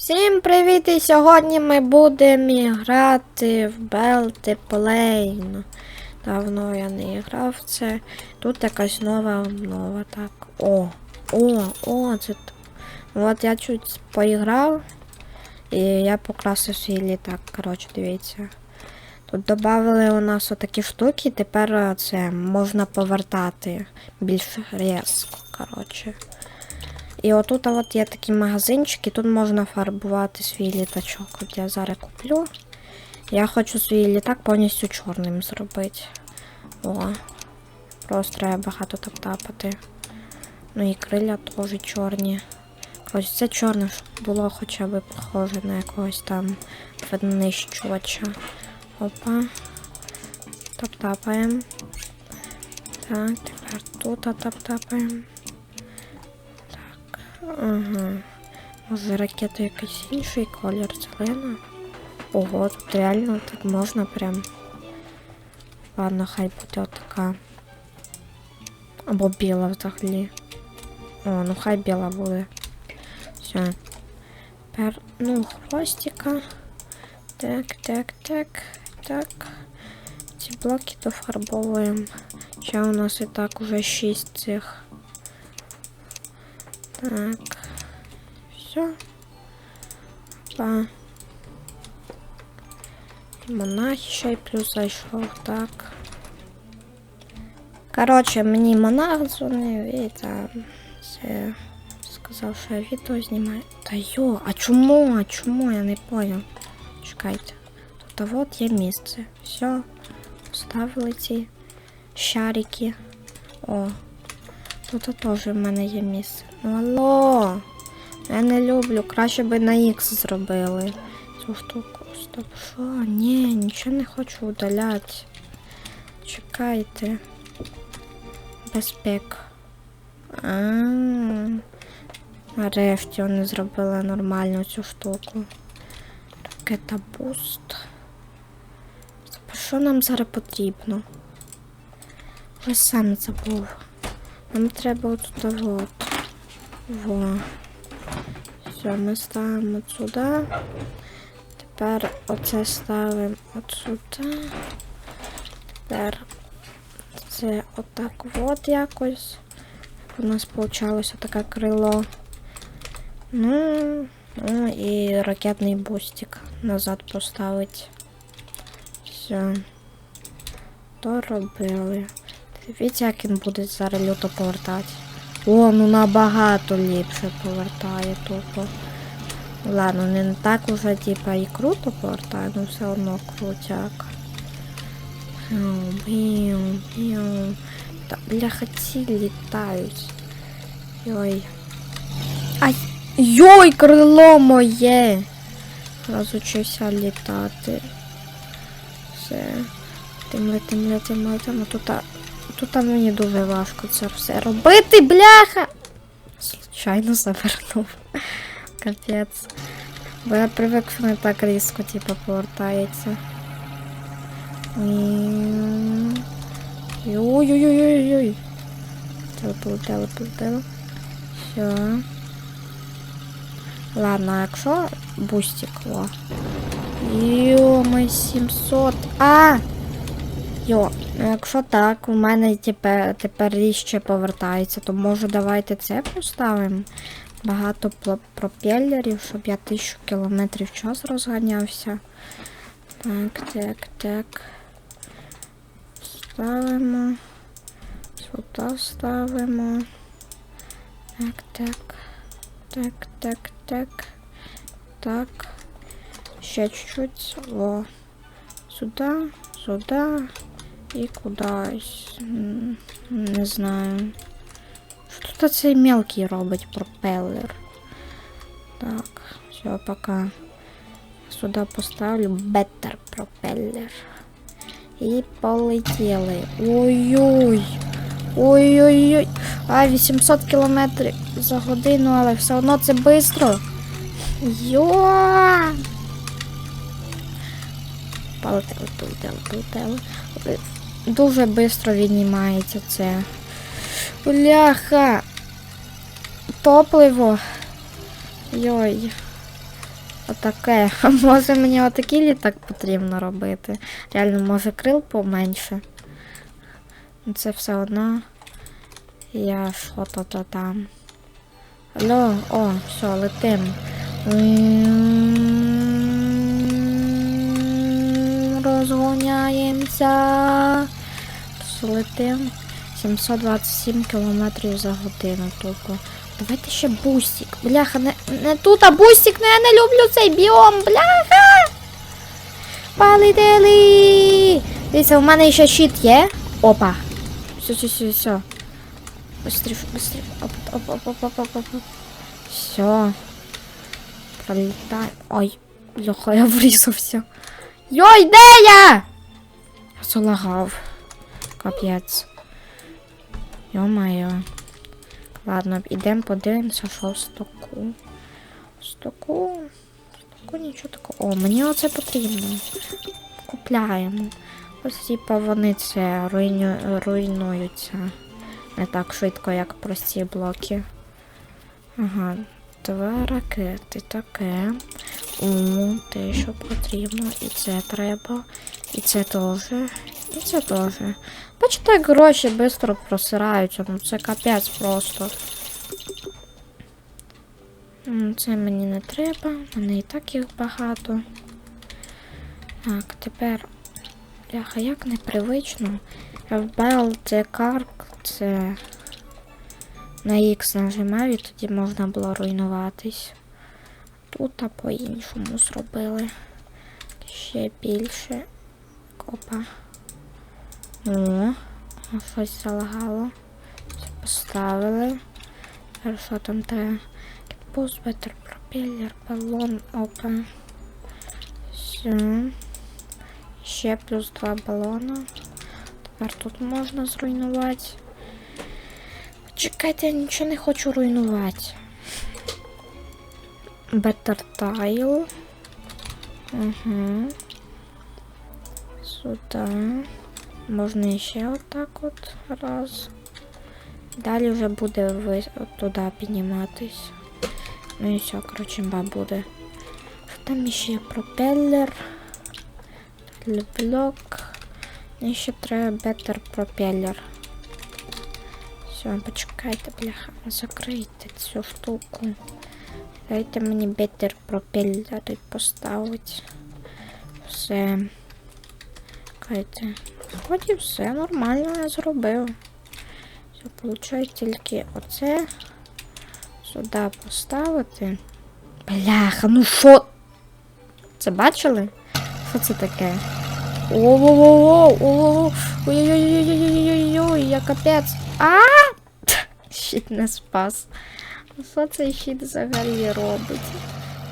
Всім привіт! І сьогодні ми будемо грати в Белти Плейн. Давно я не грав це. Тут якась нова обнова. Так. О, о, о, це. От я чуть поіграв. І я покрасив свій літак. Коротше, дивіться. Тут додали у нас отакі штуки, тепер е, це можна повертати більш різко, коротше. І отут от є такі магазинчики, тут можна фарбувати свій літачок. От я зараз куплю. Я хочу свій літак повністю чорним зробити. О. Просто треба багато так тапати. Ну і криля теж чорні. Ось це чорне, щоб було хоча б похоже на якогось там винищувача. Опа. Тап-тапаємо. Так, тепер тут тап-тапаємо. Ага. Може ракета якийсь інший колір зелена. Ого, тут реально так можна прям. Ладно, хай буде отака. Або біла взагалі. О, ну хай біла буде. Все. Тепер, ну, хвостика. Так, так, так, так. Ці блоки дофарбовуємо. Ще у нас і так уже 6 цих. Так. Все. Па. Монах ще й плюс зайшов, так. Коротше, мені монах дзвонив і там це сказав, що я відео знімаю. Та йо, а чому? А чому? Я не понял. Чекайте. Тут а от є місце. Все. Поставили ці шарики. О, Тут теж в мене є місце. Ну алло. Я не люблю. Краще би на X зробили цю штуку. Стоп, що? Ні, нічого не хочу удаляти. Чекайте. Безпека. А. Нарешті вони зробили нормальну цю штуку. Ракета буст. Що нам зараз потрібно? Вже сам забув. Нам треба от вот. Во. Все, ми ставимо сюди. Тепер оце ставимо от сюди. Тепер це отак от якось. У нас вийшло таке крило. Ну, ну і ракетний бустик назад поставити. Все. Доробили. Дивіться, як він буде зараз люто повертати. О, ну набагато ліпше повертає тупо. Ладно, не так уже типа і круто повертає, але все одно крутяк. Біу, біу, біу. Та бляха ці літають. Йой. Ай! Йой, крило моє! Розучився літати. Все. Тим летим, летим, летим. Тут, тут мені дуже важко це все робити, бляха! Случайно завернув. Капець. Бо я привик, що не так різко, типу, повертається. Ой-ой-ой-ой-ой. Телепортело, телепортело. Все. Ладно, а якщо бустик, о. Йо, ми 700. А! Йо, ну якщо так, у мене тепер, тепер ріще повертається, то може давайте це поставимо. Багато пропелерів, щоб я тисячу кілометрів в час розганявся. Так, так, так. Ставимо. Сюди ставимо. Так, так. Так, так, так. Так. Ще чуть-чуть. О. Сюди, сюди і кудись. Не знаю. Що тут цей мелкий робить пропелер? Так, все, пока. Сюди поставлю беттер пропелер. І полетіли. Ой-ой. Ой-ой-ой. А, 800 кілометрів за годину, але все одно це швидко. Йо! Полетели, полетели, полетели. Дуже швидко віднімається це. Бляха. Топливо. Йой. Отаке. Може мені отакий літак потрібно робити? Реально, може крил поменше. Ну, Це все одно. Я що то то там. Алло, о, все, летим. Все, Летим. 727 км за годину тупо. Давайте ще бустик. Бляха, не, не тут, а бустик, ну я не люблю цей біом, бляха. Полетели. Дивіться, у мене ще щит є. Опа. Все, все, все, все. Быстрее, быстрее. Оп, оп, оп, оп, оп, оп, оп. Все. Пролетай. Ой, Леха, я врізався. Йой, де я? Залагав. Капець. Йо-моє. Ладно, ідемо подивимося, що в стоку. В стоку. В стоку нічого такого. О, мені оце потрібно. Купляємо. Ось типа вони це руйню... руйнуються. Не так швидко, як прості блоки. Ага, два ракети таке. О, те, що потрібно. І це треба. І це теж. І це теж. Бачите, як гроші швидко просираються. Ну це капець просто. Це мені не треба, мене і так їх багато. Так, тепер. Бляха, як непривично. FBL це карк, це на X нажимаю, і тоді можна було руйнуватись. Тут а по-іншому зробили. Ще більше. Опа. О, щось залагало. Це поставили. Тепер що там треба? Кіпус, бетер, пропеллер, балон, опа. Все. Ще плюс два балона. Тепер тут можна зруйнувати. Чекайте, я нічого не хочу руйнувати. Better tile. Угу. Сюди. Можна ще отак от раз. Далі вже буде ви от туди. Ну і все, коротше, ба буде. Там ще є пропеллер. Далі блок. І ще треба бетер пропеллер. Все, почекайте, бляха, закрийте цю штуку. Дайте мені бетер пропеллер поставити. Все. Чекайте. Вроді все нормально я зробив. Виходить тільки оце сюди поставити. Бляха, ну що? Це бачили? Що це таке? О-о-о-о! Ой-ой-ой-ой-ой-ой-ой, я капець. А! Щит не спас. Що цей щит взагалі робить?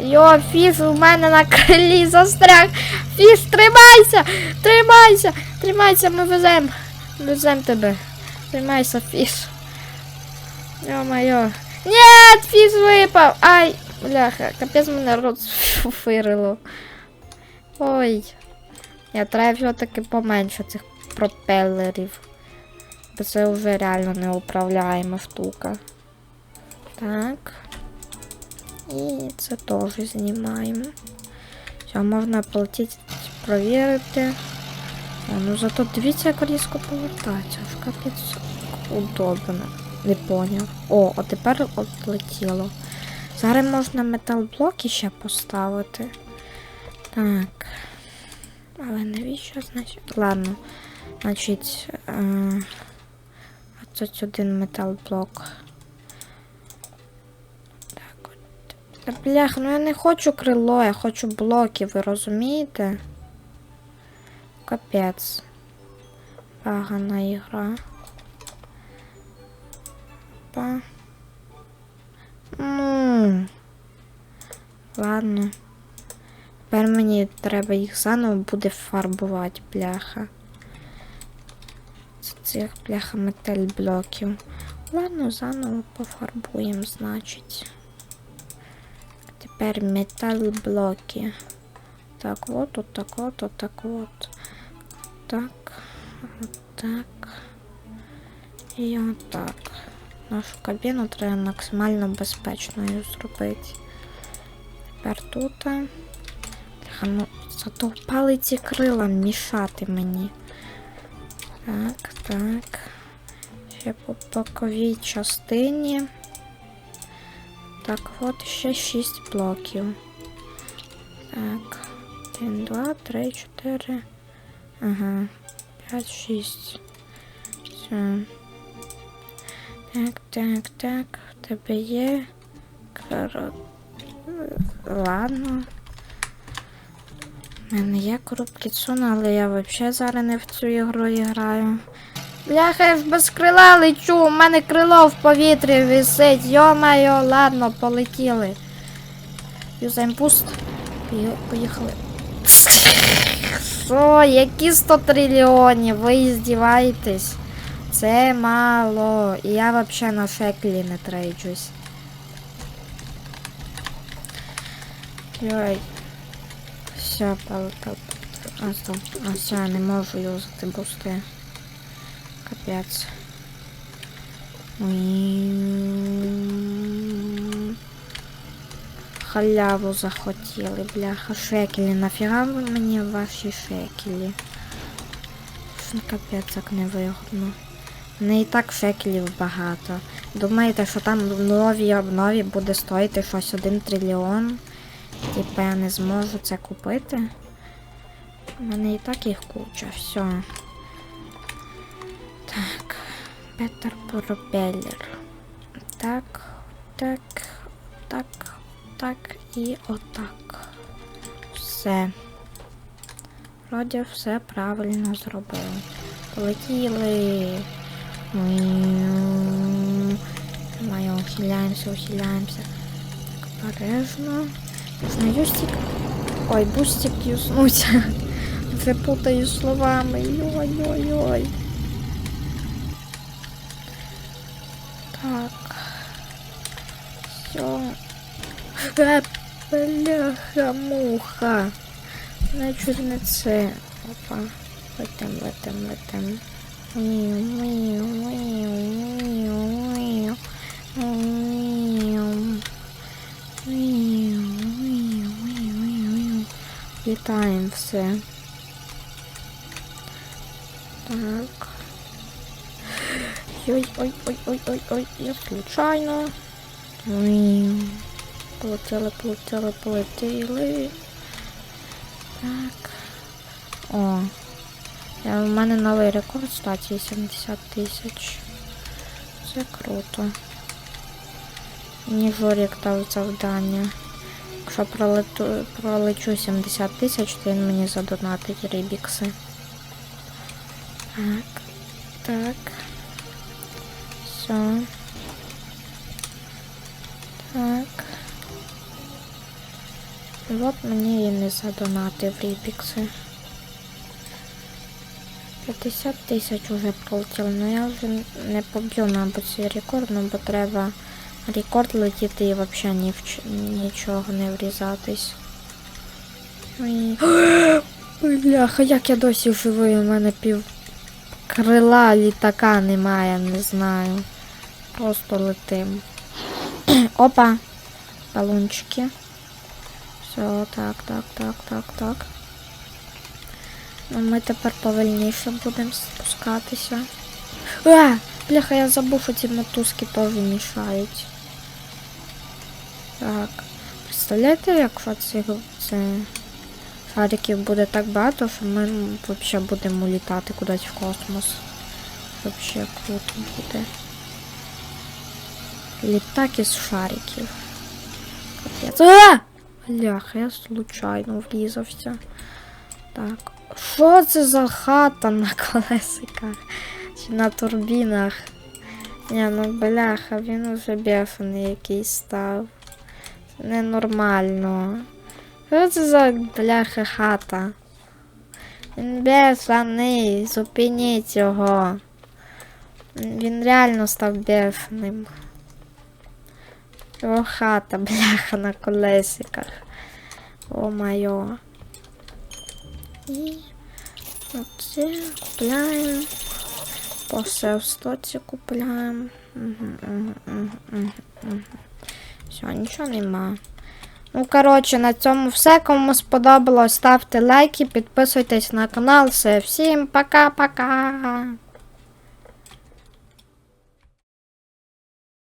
Йо, фіс у мене на крилі застряг. Фіс, тримайся! Тримайся! Тримайся, ми везем. Везем тебе. Тримайся, фіс. Йо-моє. Ні, фіс випав! Ай! Бляха, капець мене рот фуфирило. Ой. Я треба все-таки поменше цих пропелерів. Бо це вже реально неуправляєма штука. Так. І це теж знімаємо. Все, можна полетіти, провірити. О, ну зато дивіться, як різко повертається. Аж капець удобно. Не поняв. О, а тепер отлетіло. Зараз можна металблоки ще поставити. Так. Але навіщо, значить? Ладно. Значить. Е... Тут один металблок. Так от. Та блях, ну я не хочу крило, я хочу блоки, ви розумієте? Капець. Пагана ігра. Па. Ну. Ладно. Тепер мені треба їх заново буде фарбувати, бляха. З цих бляха металь блоків. Ладно, заново пофарбуємо, значить. Тепер метал блоки. Так, от, от так, от, от так, от. Так, от так. І отак. Нашу кабіну треба максимально безпечною зробити. Тепер тут. Ну, задовбали ці крила мішати мені. Так, так. Ще по боковій частині. Так, от ще 6 блоків. Так. 1, 2, 3, 4. Ага. 5, 6. Все. Так, так, так. В тебе є. Карот. Ладно. У мене є коробки цуна, але я взагалі зараз не в цю ігру граю. Бляха, я ж без крила лечу, у мене крило в повітрі висить. Йо-майо, ладно, полетіли. Юзаємо пуст. Пої- Поїхали. Що, які 100 трильйонів? Ви здіваєтесь? Це мало. І я взагалі на шеклі не трейджусь. Йой. Все, пал, пал. А, стоп. А, все, не можу юзати бусти. Капець. Халяву захотіли, бляха, шекелі. Нафіга мені ваші шекелі? Що капець як невигодно. Не і так шекелів багато. Думаєте, що там в новій обнові буде стоїти щось 1 трильйон? Типа я не зможу це купити? У мене і так їх куча, все. Так. Петер Пропеллер. Так, так, так, так і отак. Все. Вроді все правильно зробили. Полетіли. Маю. Ухиляємося, ухиляємося. Так, обережно. Можна юстик. Ой, бустик юснуться. Вже путаю словами. Йой-йой-йой. Так. Все. Е, бляха, муха. Значить не це. Опа. Летим, летим, летим. Міу, міу, міу, міу, міу. Міу. Міу, міу, міу, все. Так. Ой, ой, ой, ой, ой, ой, я случайно. Полетіли, полетіли, полетіли. Так. О. Я, у мене новий рекорд статі 70 тисяч. Це круто. Мені Жорік дав завдання. Якщо пролету, пролечу 70 тисяч, то він мені задонатить рибікси. Так. Так. Все. Так. От мені і не задонатив рібікси. 50 тисяч уже пролетіло, але я вже не поб'ю, мабуть, цей рекорд, ну бо треба рекорд летіти і взагалі ні в нічого не врізатись. Ой. Бляха, як я досі живий, у мене пів крила літака немає, не знаю. Просто летим. Опа. Балончики. Все, так, так, так, так, так. Ну, ми тепер повільніше будемо спускатися. А! Бляха, я забув, що ці мотузки теж мішають. Так. Представляєте, якщо цих це, шариків буде так багато, що ми взагалі будемо літати кудись в космос. Взагалі круто буде. Літак із шариків. Капець. А! Бляха, я случайно врізався. Так. Що це за хата на колесиках? Чи на турбінах? Ні, ну бляха, він уже бефаний якийсь став. Це ненормально. Що це за бляха хата? Він бефаний, зупиніть його. Він реально став бефаним. Його хата, бляха, на колесиках. О майо. І оце купляємо. По все в стоці купляємо. Все, нічого нема. Ну, коротше, на цьому все. Кому сподобалось, ставте лайки, підписуйтесь на канал. Все, всім пока-пока.